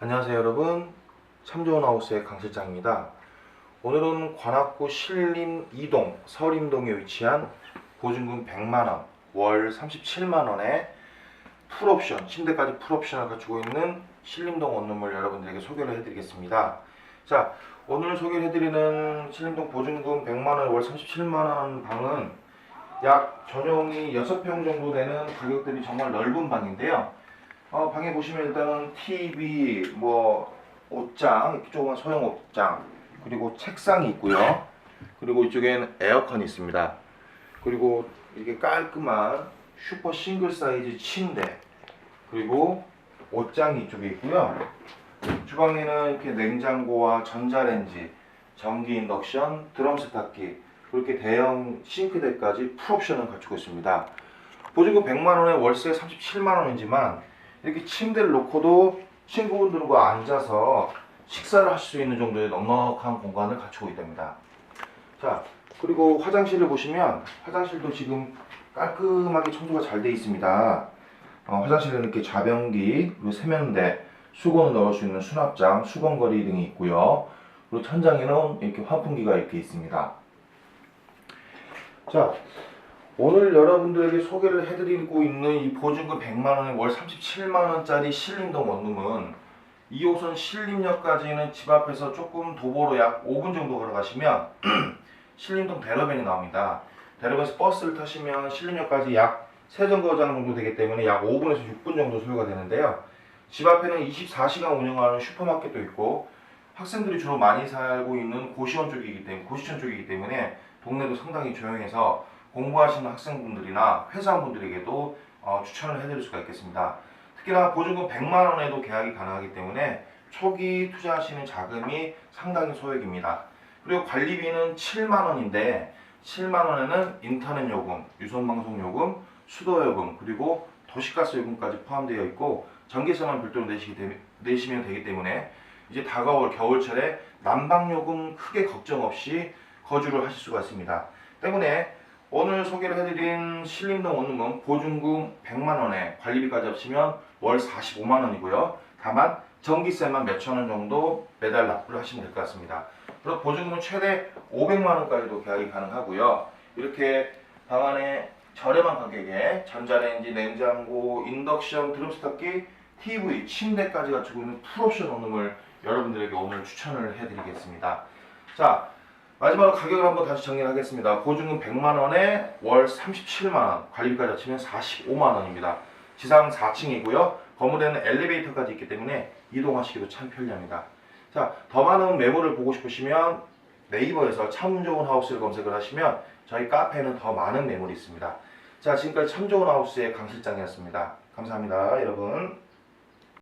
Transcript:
안녕하세요 여러분. 참 좋은 하우스의 강 실장입니다. 오늘은 관악구 신림 2동 서림동에 위치한 보증금 100만원 월 37만원에 풀옵션 침대까지 풀옵션을 갖추고 있는 신림동 원룸을 여러분들에게 소개를 해드리겠습니다. 자 오늘 소개를 해드리는 신림동 보증금 100만원 월 37만원 방은 약 전용이 6평 정도 되는 가격들이 정말 넓은 방인데요 어, 방에 보시면 일단은 TV, 뭐 옷장, 이쪽은 소형 옷장, 그리고 책상이 있고요. 그리고 이쪽에는 에어컨이 있습니다. 그리고 이렇게 깔끔한 슈퍼 싱글 사이즈 침대, 그리고 옷장이 이쪽에 있고요. 주방에는 이렇게 냉장고와 전자레인지, 전기 인덕션, 드럼 세탁기, 그렇게 대형 싱크대까지 풀옵션을 갖추고 있습니다. 보증금 100만 원에 월세 37만 원이지만 이렇게 침대를 놓고도 친구분들과 앉아서 식사를 하실 수 있는 정도의 넉넉한 공간을 갖추고 있답니다. 자, 그리고 화장실을 보시면 화장실도 지금 깔끔하게 청소가 잘 되어 있습니다. 어, 화장실에는 이렇게 좌변기, 그리고 세면대, 수건을 넣을 수 있는 수납장, 수건거리 등이 있고요. 그리고 천장에는 이렇게 환풍기가 이렇게 있습니다. 자, 오늘 여러분들에게 소개를 해드리고 있는 이 보증금 100만원에 월 37만원짜리 신림동 원룸은 2호선 신림역까지는 집 앞에서 조금 도보로 약 5분 정도 걸어가시면 신림동 대로변이 나옵니다. 대로변에서 버스를 타시면 신림역까지 약 세정거장 정도 되기 때문에 약 5분에서 6분 정도 소요가 되는데요. 집 앞에는 24시간 운영하는 슈퍼마켓도 있고 학생들이 주로 많이 살고 있는 고시원 쪽이기 때문에 고시촌 쪽이기 때문에 동네도 상당히 조용해서 공부하시는 학생분들이나 회사원분들에게도 어, 추천을 해드릴 수가 있겠습니다. 특히나 보증금 100만 원에도 계약이 가능하기 때문에 초기 투자하시는 자금이 상당히 소액입니다. 그리고 관리비는 7만 원인데 7만 원에는 인터넷 요금, 유선방송 요금, 수도 요금 그리고 도시가스 요금까지 포함되어 있고 전기세만 별도로 때- 내시면 되기 때문에 이제 다가올 겨울철에 난방 요금 크게 걱정 없이 거주를 하실 수가 있습니다. 때문에 오늘 소개를 해드린 신림동 원룸은 보증금 100만 원에 관리비까지 합치면 월 45만 원이고요. 다만 전기세만 몇천 원 정도 매달 납부를 하시면 될 것 같습니다. 그리고 보증금은 최대 500만 원까지도 계약이 가능하고요. 이렇게 방 안에 저렴한 가격에 전자레인지, 냉장고, 인덕션, 드럼 세탁기, TV, 침대까지 갖추고 있는 풀옵션 원룸을 여러분들에게 오늘 추천을 해드리겠습니다. 자, 마지막으로 가격을 한번 다시 정리를 하겠습니다. 보증금 100만 원에 월 37만 원, 관리비까지 합치면 45만 원입니다. 지상 4층이고요. 건물에는 엘리베이터까지 있기 때문에 이동하시기도 참 편리합니다. 자, 더 많은 매물을 보고 싶으시면 네이버에서 참 좋은 하우스를 검색을 하시면 저희 카페에는 더 많은 매물이 있습니다. 자, 지금까지 참 좋은 하우스의 강 실장이었습니다. 감사합니다, 여러분.